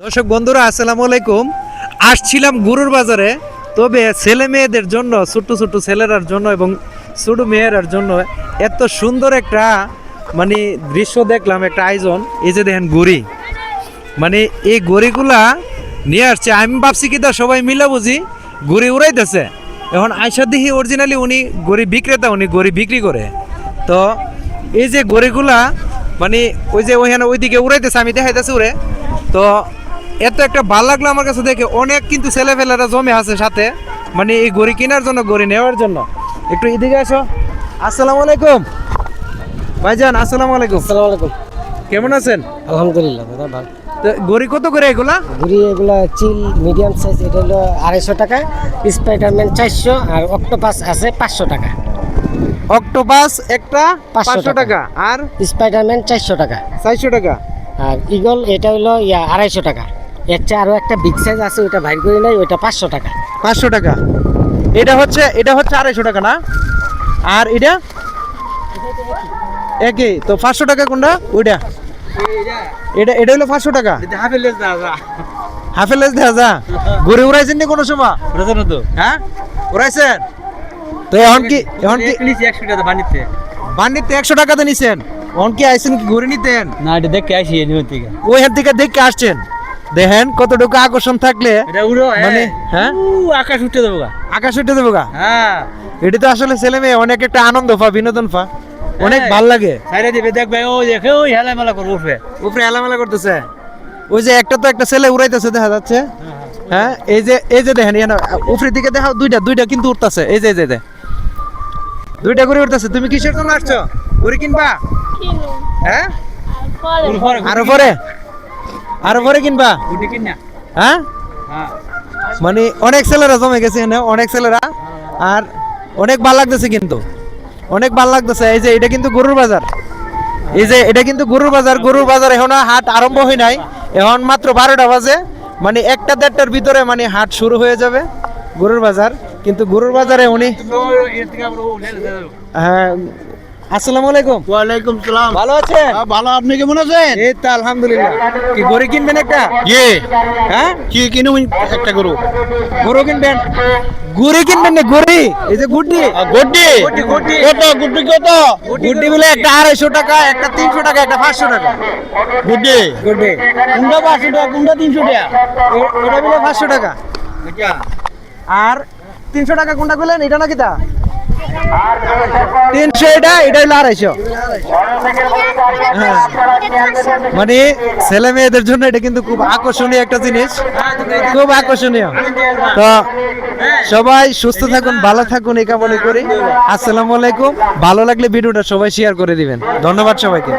দর্শক বন্ধুরা, আসসালামু আলাইকুম। আসছিলাম গুরুর বাজারে, তবে ছেলে মেয়েদের জন্য, ছোট্ট ছোট্ট ছেলেরার জন্য এবং ছোট মেয়েরার জন্য এত সুন্দর একটা মানে দৃশ্য দেখলাম, একটা আয়োজন। এই যে দেখেন গড়ি মানে এই গড়িগুলা নিয়ে আসছে। আমি ভাবছি কি তা সবাই মিলে বুঝি গড়ি উড়াইতেছে। এখন আইসা দেখি অরিজিনালি উনি গড়ি বিক্রেতা, উনি গড়ি বিক্রি করে। তো এই যে গড়িগুলা মানে ওই যে ওইখানে ওইদিকে উড়াইতেছে, আমি দেখাইতেছি উড়ে। তো এত একটা ভালো লাগল আমার কাছে দেখে। অনেক কিন্তু ছেলেফেলেরা জমে আছে সাথে। মানে এই গড়ি কেনার জন্য গড়ি নেওয়ার জন্য। একটু এদিকে আসো। আসসালামু আলাইকুম। ভাইজান আসসালামু আলাইকুম। আসসালামু আলাইকুম। কেমন আছেন? আলহামদুলিল্লাহ দাদা ভালো। তো গড়ি কত করে এগুলা? ঘুরি এগুলা চিল মিডিয়াম সাইজ এটা হলো আড়াইশো টাকা। স্পাইডারম্যান চারশো আর অক্টোপাস আছে পাঁচশো টাকা। অক্টোপাস একটা পাঁচশো টাকা। আর? স্পাইডারম্যান চারশো টাকা। চারশো টাকা। আর ইগল এটা হলো ইয়া আড়াইশো টাকা। চেয়ে আরও একটা বিগ সাইজ আছে ওটা ভাই করি নাই ওইটা পাঁচশো টাকা। পাঁচশো টাকা। এটা হচ্ছে এটা হচ্ছে আড়াইশো টাকা না? আর এটা? একই। তো পাঁচশো টাকা কোনটা? ওইটা। এটা এটা হলো পাঁচশো টাকা। হাফের লেস দেখা যা। ঘুরে উড়াইছেন নি কোনো সময়? হ্যাঁ? উড়াইছেন? তো এখন কি এখন কি বান্ডিতে একশো টাকাতে নিছেন। এখন কি আইছেন কি ঘুরে নিতেন? না এটা দেখে আসি এই নিউজ থেকে। ওই হাত থেকে দেখে আসছেন। দেখেন কতটুকু আকর্ষণ থাকলে মানে হ্যাঁ? আকাশ উঠতে দেবো আকাশ উঠে দেবো হ্যাঁ। এটি তো আসলে ছেলে মেয়ে অনেক একটা আনন্দ পা বিনোদন পা অনেক। ভালো লাগে। সাইডে দিবে দেখবে ও দেখে ওই হেলা মেলা উঠবে। উপরে এলামেলা করতেছে। ওই যে একটা তো একটা ছেলে উড়াইতেছে দেখা যাচ্ছে। হ্যাঁ এই যে এই যে দেখেন এখানে উপরের দিকে দেখাও দুইটা দুইটা কিন্তু উঠতেছে এই যে এই যে দুইটা করে উঠতেছে তুমি কিসের জন্য আসছো? ঘুরে কিনবা? হ্যাঁ? আরও পরে। আরও পরে কিনবা? হ্যাঁ? হ্যাঁ। মানে অনেক ছেলেরা জমে গেছে এখানে অনেক ছেলেরা। আর অনেক ভালো লাগতেছে কিন্তু। অনেক ভালো লাগতেছে। এই যে এটা কিন্তু গরুর বাজার। এই যে এটা কিন্তু গরুর বাজার। গরুর বাজার এখন হাট আরম্ভ হয় নাই। এখন মাত্র বারোটা বাজে। মানে একটা দেড়টার ভিতরে মানে হাট শুরু হয়ে যাবে গরুর বাজার। কিন্তু গরুর বাজারে উনি হ্যাঁ আসসালামু আলাইকুম। ওয়ালাইকুম সালাম। ভালো আছেন? ভালো। আপনি কেমন আছেন? এই তো আলহামদুলিল্লাহ। কি গরু কিনবেন একটা? ইয়ে। হ্যাঁ? কি কিনু একটা গরু। গরু কিনবেন? গরু কিনবেন না গরি। এই যে গুড্ডি। গুড্ডি, গুড্ডি। কত? গুড্ডি কত? গুড্ডি বলে একটা আড়াইশো টাকা একটা তিনশো টাকা একটা পাঁচশো টাকা। গুড্ডি? গুড্ডি। কোনটা পাঁচশো টাকা কোনটা তিনশো টাকা। এটা বলে পাঁচশো টাকা। আর তিনশো টাকা কোনটা বললেন এটা নাকি তা? তিনশো এটা এটা হ্যাঁ। মানে ছেলে মেয়েদের জন্য এটা কিন্তু খুব আকর্ষণীয় একটা জিনিস। খুব আকর্ষণীয়। তো সবাই সুস্থ থাকুন, ভালো থাকুন, এই কামনা করি। আসসালামু আলাইকুম। ভালো লাগলে ভিডিওটা সবাই শেয়ার করে দিবেন। ধন্যবাদ সবাইকে।